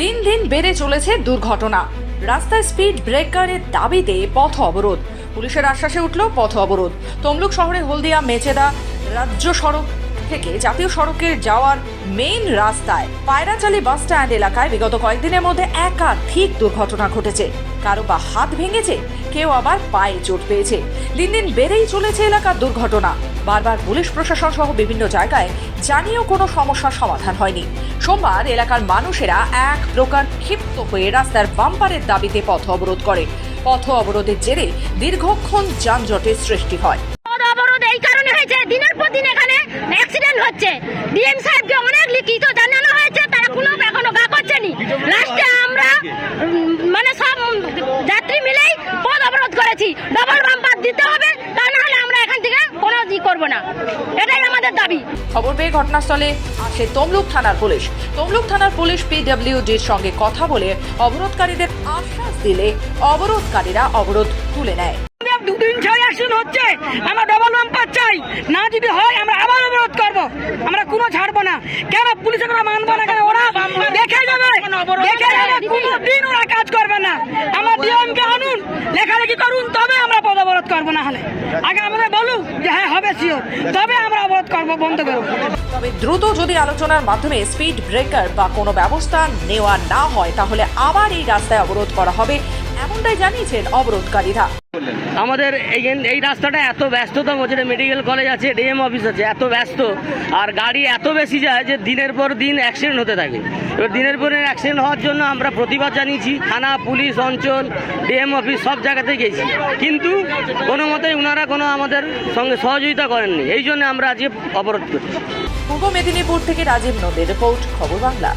দিন দিন বেড়ে চলেছে দুর্ঘটনা। রাস্তায় স্পিড ব্রেকারের দাবিতে পথ অবরোধ। পুলিশের আশ্বাসে উঠল পথ অবরোধ। তমলুক শহরে হলদিয়া, মেচেদা রাজ্য সড়ক থেকে জাতীয় সড়কের যাওয়ার মেইন রাস্তায় পায়রাচালি বাস স্ট্যান্ড এলাকায় বিগত কয়েকদিনের মধ্যে একাধিক দুর্ঘটনা ঘটেছে। কারও বা হাত ভেঙেছে, কেউ আবার পায়ে চোট পেয়েছে। দিন দিন বেড়েই চলেছে এলাকার দুর্ঘটনা। বারবার পুলিশ প্রশাসন সহ বিভিন্ন জায়গায় জানিয়েও কোনো সমস্যার সমাধান হয়নি। সোমবার এলাকার মানুষেরা এক প্রকার ক্ষিপ্ত হয়ে রাস্তার বাম্পারের দাবিতে পথ অবরোধ করে। পথ অবরোধের জেরে দীর্ঘক্ষণ যানজটের সৃষ্টি হয়। অবরোধ এই কারণে দিনের পর দিন এখানে অ্যাক্সিডেন্ট হচ্ছে। লিখিত হয়েছে এখনও লাস্টে আমরা মানে সব যাত্রী মিলেই পথ অবরোধ করেছি। ডবল বাম্পার দিতে হবে তা না হলে আমরা এখান থেকে করব না। এটাই আমাদের দাবি। খবর পেয়ে ঘটনাস্থলে আসে তমলুক থানার পুলিশ। তমলুক থানার পুলিশ পিডব্লিউডির সঙ্গে কথা বলে অবরোধকারীদের আশ্বাস দিলে অবরোধকারীরা অবরোধ তুলে নেয়। দুদিন ছয় অ্যাকশন হচ্ছে। আমরা ডবল বাম্পার চাই। না যদি হয় আমরা আবার অবরোধ করব। আমরা কোনো ছাড়বো না। কেন পুলিশ আমরা মানবো না কেন? ওরা দেখে যাবে। দেখে যাবে। কোনো দিন ওরা কাজ করবে না। আমরা ডিএমকে আনুন। লেখালেখি করুন তবে আমরা করব না হলে। আগে আমাদের বলুন যে হ্যাঁ হবে শিওর তবে আমরা অবরোধ করব, বন্ধ করব। তবে দ্রুত যদি আলোচনার মাধ্যমে স্পিড ব্রেকার বা কোনো ব্যবস্থা নেওয়া না হয়, তাহলে আবার এই রাস্তায় অবরোধ করা হবে। এমনটাই জানিয়েছেন অবরোধকারীরা। আমাদের এই এই রাস্তাটা এত ব্যস্ততম যেটা মেডিকেল কলেজ আছে ডিএম অফিস আছে এত ব্যস্ত। আর গাড়ি এত বেশি যায় যে দিনের পর দিন অ্যাক্সিডেন্ট হতে থাকে। এবার দিনের পর দিন অ্যাক্সিডেন্ট হওয়ার জন্য আমরা প্রতিবাদ জানিয়েছি থানা পুলিশ অঞ্চল ডিএম অফিস সব জায়গাতে গেছি। কিন্তু কোনো মতেই ওনারা কোনো আমাদের সঙ্গে সহযোগিতা করেননি। এই জন্য আমরা আজকে অবরোধ করছি। পূর্ব মেদিনীপুর থেকে রাজীব নদের রিপোর্ট খবর বাংলা।